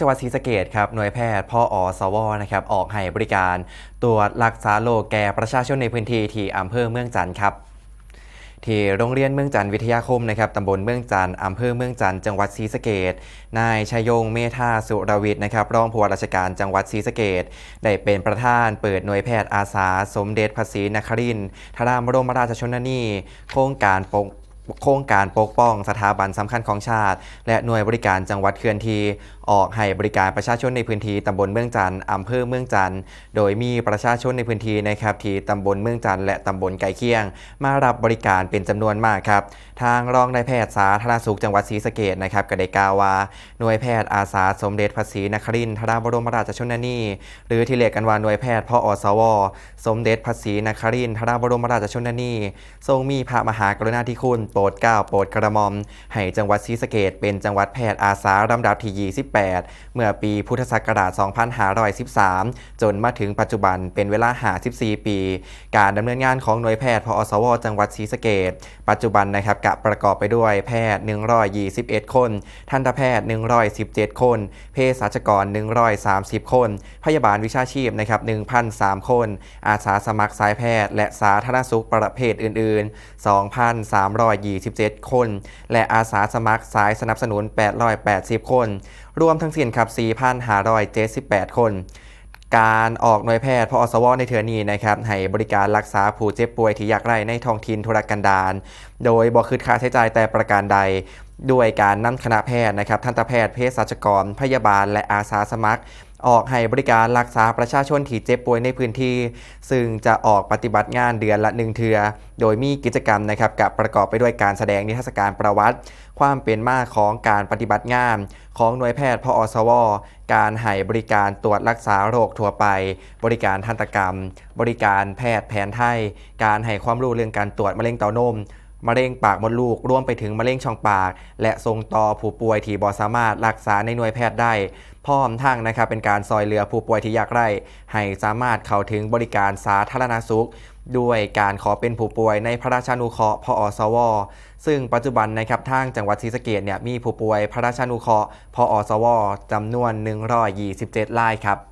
จังหวัดศรีสะเกดครับหน่วยแพทย์พ่ออสวนะครับออกให้บริการตรวจรักษาโรคแก่ประชาชนในพื้นที่ที่อำเภอเมืองจันทร์ครับที่โรงเรียนเมืองจันทร์วิทยาคมนะครับตำบลเมืองจันทร์อำเภอเมืองจันทร์จังหวัดศรีสะเกดนายชยยงเมธาสุรวิทย์นะครับรองผู้ว่าราชการจังหวัดศรีสะเกดได้เป็นประธานเปิดหน่วยแพทย์อาสา สมเด็จพระศรีนครินทร์ทรามบรมราชชนนีโครงการปก โครงการปกป้องสถาบันสำคัญของชาติ และหน่วยบริการจังหวัดเคือนทีออกให้บริการประชาชนในพื้นที่ตำบลเมืองจันทร์อำเภอเมืองจันทร์โดยมีประชาชนในพื้นที่นะครับที่ตำบลเมืองจันทร์และตำบลไก่เคียง มารับบริการเป็นจำนวนมากครับ ทางรองนายแพทย์สาธารณสุขจังหวัดศรีสะเกดนะครับก็ได้กล่าวว่าหน่วยแพทย์อาสาสมเด็จพระศรีนครินทราบรมราชชนนีหรือที่เรียกกันว่าหน่วยแพทย์พออสว สมเด็จพระศรีนครินทราบรมราชชนนีทรงมีพระมหากรุณาธิคุณปรดเก้าโปรดกระมอม ให้จังหวัดศรีสะเกดเป็นจังหวัดแพทย์อาสาลำดับที่ 28 เมื่อปีพุทธศักราช 2513 จนมาถึงปัจจุบันเป็นเวลา 54 ปี การดำเนินงานของหน่วยแพทย์พอสว จังหวัดศรีสะเกดปัจจุบันนะครับกะประกอบไปด้วยแพทย์ 121 คน ทันตแพทย์ 117 คน เภสัชกร 130 คน พยาบาลวิชาชีพนะครับ1,003 คน อาสาสมัครสายแพทย์ และสาธารณสุขประเภทอื่น ๆ2,327 คน และอาสาสมัครสายสนับสนุน 880 คน รวมทั้งสิ้นครับ 4,578 คน การออกหน่วยแพทย์พอสวในเทือนี้นะครับให้บริการรักษาผู้เจ็บป่วยที่ยากไร้ในท้องถิ่นธุรกันดารโดยบ่คืดค่าใช้จ่ายแต่ประการใดด้วยการนำคณะแพทย์นะครับทันตแพทย์เภสัชกร พยาบาล และอาสาสมัคร ออกให้บริการรักษาประชาชนที่เจ็บป่วยในพื้นที่ ซึ่งจะออกปฏิบัติงานเดือนละหนึ่งเทือ โดยมีกิจกรรมนะครับกับประกอบไปด้วยการแสดงนิทรรศการประวัติ ความเป็นมาของการปฏิบัติงาน ของหน่วยแพทย์พออสว การให้บริการตรวจรักษาโรคทั่วไป บริการทันตกรรม บริการแพทย์แผนไทย การให้ความรู้เรื่องการตรวจมะเร็งเต้านม มะเร็งปากมดลูกรวมไปถึงมะเร็งช่องปาก และส่งต่อผู้ป่วยที่บ่สามารถรักษาในหน่วยแพทย์ได้ พร้อมทั้งนะครับเป็นการซอยเหลือผู้ป่วยที่ยากไร้ให้สามารถเข้าถึงบริการสาธารณสุข ด้วยการขอเป็นผู้ป่วยในพระราชานุเคราะห์พอสว ซึ่งปัจจุบันนะครับทางจังหวัดศรีสะเกษเนี่ยมีผู้ป่วยพระราชานุเคราะห์พอสวจำนวน 127รายครับ